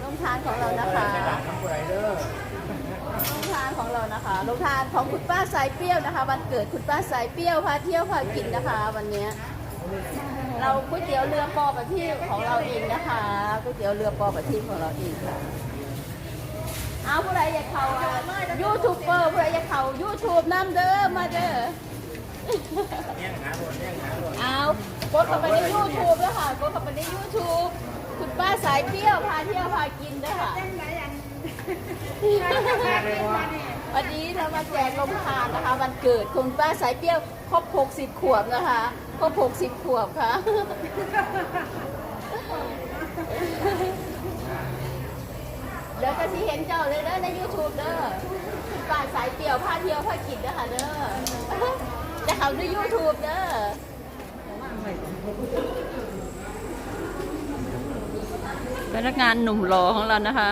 โรงทานของเรานะคะโรงทานของเรานะคะโรงทานของคุณป้าสายเปรี้ยวนะคะ วันเกิดคุณป้าสายเปรี้ยวพาเที่ยวพากินนะคะ วันเนี้ยเราก๋วยเตี๋ยวเรือปอประทีปของเราเองนะคะก๋วยเตี๋ยวเรือปอประทีปของเราเองค่ะเอาผู้ใดอยากเข้ายูทูบเบอร์ผู้ใดอยากเข้ายูทูบน้ำเด้อมาเด้อเอากดเข้าไปในยูทูบด้วยค่ะกดเข้าไปในยูทูบคุณป้า สายเที่ยวพาเที่ยวพากินด้วยค่ะวันนี้เรามาแจกลมทานนะคะ วันเกิดคุณป้าสายเปรี้ยวครบ 60 ขวบนะคะครบ 60 ขวบค่ะเดี๋ยวก็ที่เห็นเจ้าเลยเด้อใน YouTube เด้อคุณป้าสายเปรี้ยวพาเที่ยวพากินเด้อค่ะเด้อจะเขาใน YouTube เด้อ พนักงานหนุ่มหล่อของเรานะคะ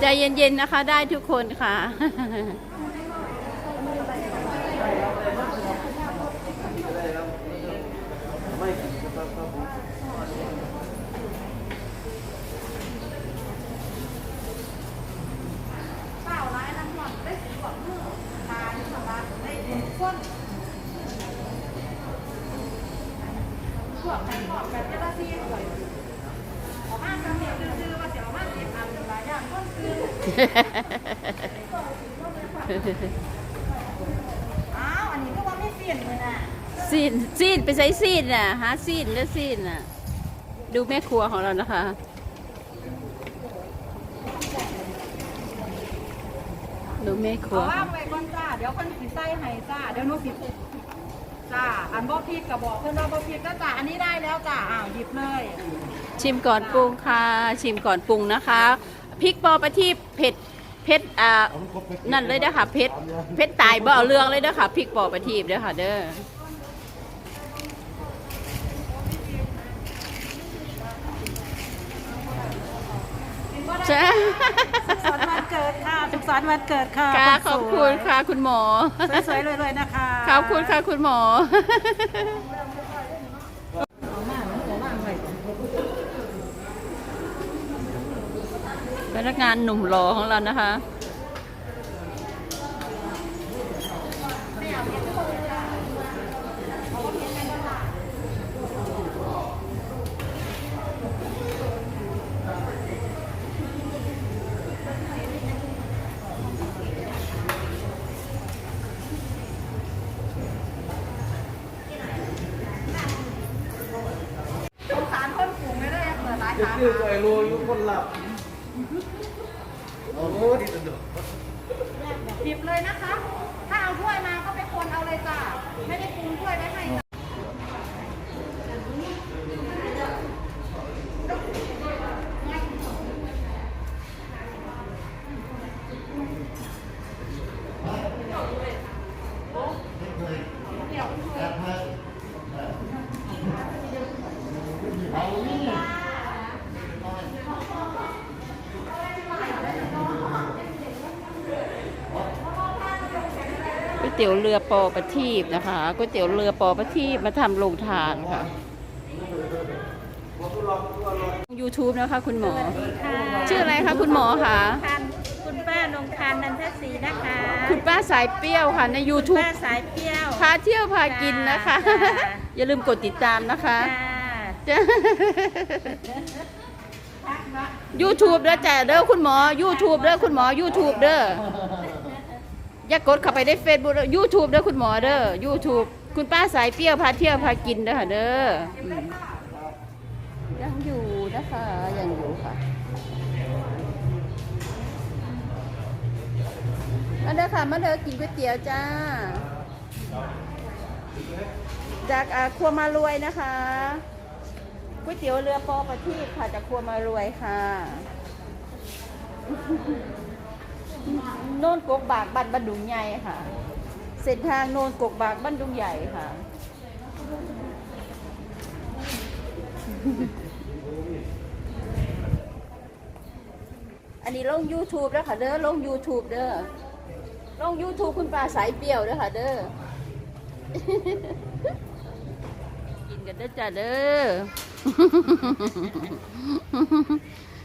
ใจเย็นๆนะคะได้ทุกคนค่ะเป ออ้าวอันนี้ก็ว่าไม่เปลี่ยนเลยน่ะซีนซีนไปใช้ซีนน่ะหาซีนแล้วซีนน่ะ ดูแม่ครัวของเรานะคะ ดูแม่ครัเอาวว่างไว้ก่อนจ้า เดี๋ยวคนสิใส่ให้จ้า เดี๋ยวหนูสิจ้า อันบ่พริกกับบอกเพื่อนว่าบ่พริกก็จ้า อันนี้ได้แล้วจ้า อ้าวหยิบเลย ชิมก่อนปรุงค่ะ ชิมก่อนปรุงนะคะ พริกปอประทีปเผ็ดเผ็ดอ่านั่นเลยเด้อค่ะเผ็ดเผ็ดตายบ่เอาเรื่องเลยเด้อค่ะพริกปอประทีปเด้อค่ะ เด้อจ้าสุขสันต์วันเกิดค่ะสุขสันต์วันเกิดค่ะค่ะนขสวยอบคุณค่ะคุณหมอสวยๆรวยๆนะคะขอบคุณค่ะคุณหมอ นักงานหนุ่มหล่อของเรานะคะสงสารคนปลูกไม่ได้เปิดร้านจะค้าคือไอ้รูยุค หลับโอ้โหดีจังเลยหยิบเลยนะคะ ถ้าเอาถ้วยมาก็ไปคนเอาเลยจ้ะ ไม่ได้ปรุงถ้วยไว้ให้จ้ะ ตี๋ยวเรือปอประทีปนะคะก๋วยเตี๋ยวเรือปอประทีปมาทำโรงทานค่ะ YouTube นะคะ คุณหมอชื่ออะไรคะคุณหมอคะ ทานคุณป้านงทานนันทศรีนะคะคุณป้าสายเปรี้ยวค่ะใน YouTube ป้าสายเปรี้ยว พาเที่ยวพากินนะคะ จ้า อย่าลืมกดติดตามนะคะจ้าจ้ะ YouTube เด้อจ้ะเด้อคุณหมอ YouTube เด้อคุณหมอ YouTube เด้อ อย่ากดเข้าไปใน Facebook เด้อ YouTube เด้อคุณหมอเด้อ YouTube คุณป้าสายเปรี้ยวพาเที่ยวพากินเด้อค่ะเด้ออืมยังอยู่นะคะยังอยู่ค่ะมาเด้อค่ะมาเด้อกินก๋วยเตี๋ยวจ้า จากอ่าครัวมารวยนะคะก๋วยเตี๋ยวเรือปอประทีปค่ะจากครัวมารวยค่ะ โน่นกกบากบ้านบ้านดุงใหญ่ค่ะ เส้นทางโน่นกกบากบ้านดุงใหญ่ค่ะ อันนี้ลง YouTube แล้วค่ะเด้อลง YouTube เด้อลง YouTube คุณปลาสายเปรี้ยวเด้อค่ะเด้อกินกันเด้อจ้าเด้อ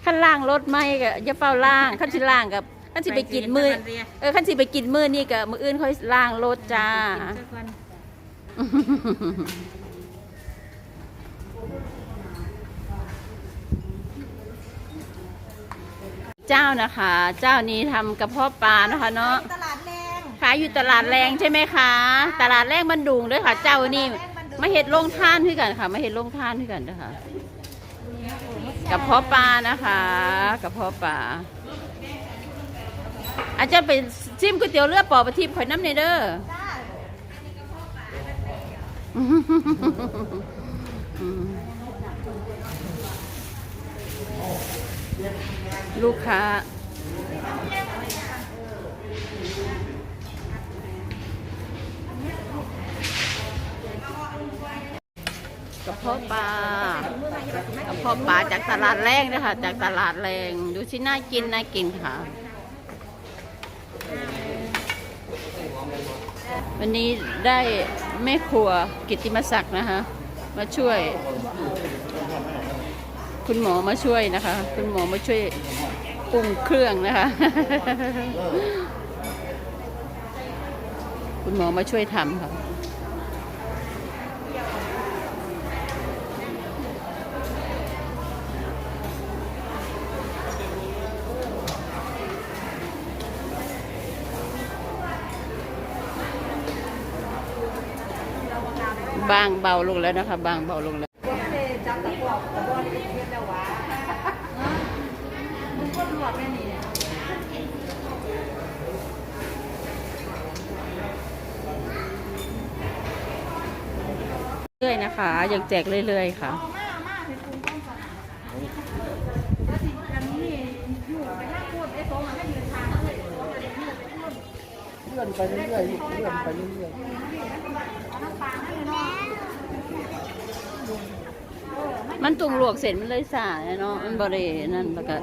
ขั้นล่างรถไม่กะอย่าเฝ้าล่างขั้นสิล่างกับ ขั้นสิไปกินมือเออขั้นสิไปกินมือนี่กับมืออื่นค่อยล่างรถจ้ากินสักวันเจ้านะคะ เจ้านี้ทำกระเพาะปลานะคะเนาะ ตลาดแรงขายอยู่ตลาดแรงใช่ไหมคะ ตลาดแรงบันดุงด้วยค่ะ เจ้านี่มาเห็ดลงท่านด้วยกันค่ะมาเห็ดลงท่านด้วยกันนะคะกระเพาะปลานะคะกระเพาะปลา อาจจะไปชิมก๋วยเตี๋ยวเรือปอประทิบข่อยน้ำเนเด้อจ้าอืมลูกค้า กระเพาะปลากระเพาะปลาจากตลาดแรงนะคะจากตลาดแรง ดูสิน่ากินน่ากินค่ะ วันนี้ได้แม่ครัวกิติมศักดิ์นะคะ มาช่วย คุณหมอมาช่วยนะคะ คุณหมอมาช่วยปรุงเครื่องนะคะ คุณหมอมาช่วยทำค่ะ บางเบาลงแล้วนะคะ บางเบาลงแล้วเรื่อยนะคะ ยังแจกเรื่อยๆค่ะเรื่อนไปเรื่อยๆเลื่อนไปเรื่อยเอาน้ำปลาให้เลยเนาะ มันตุงลวกเสร็จมันเลยสาเนาะมันบรินั่นแล้วก็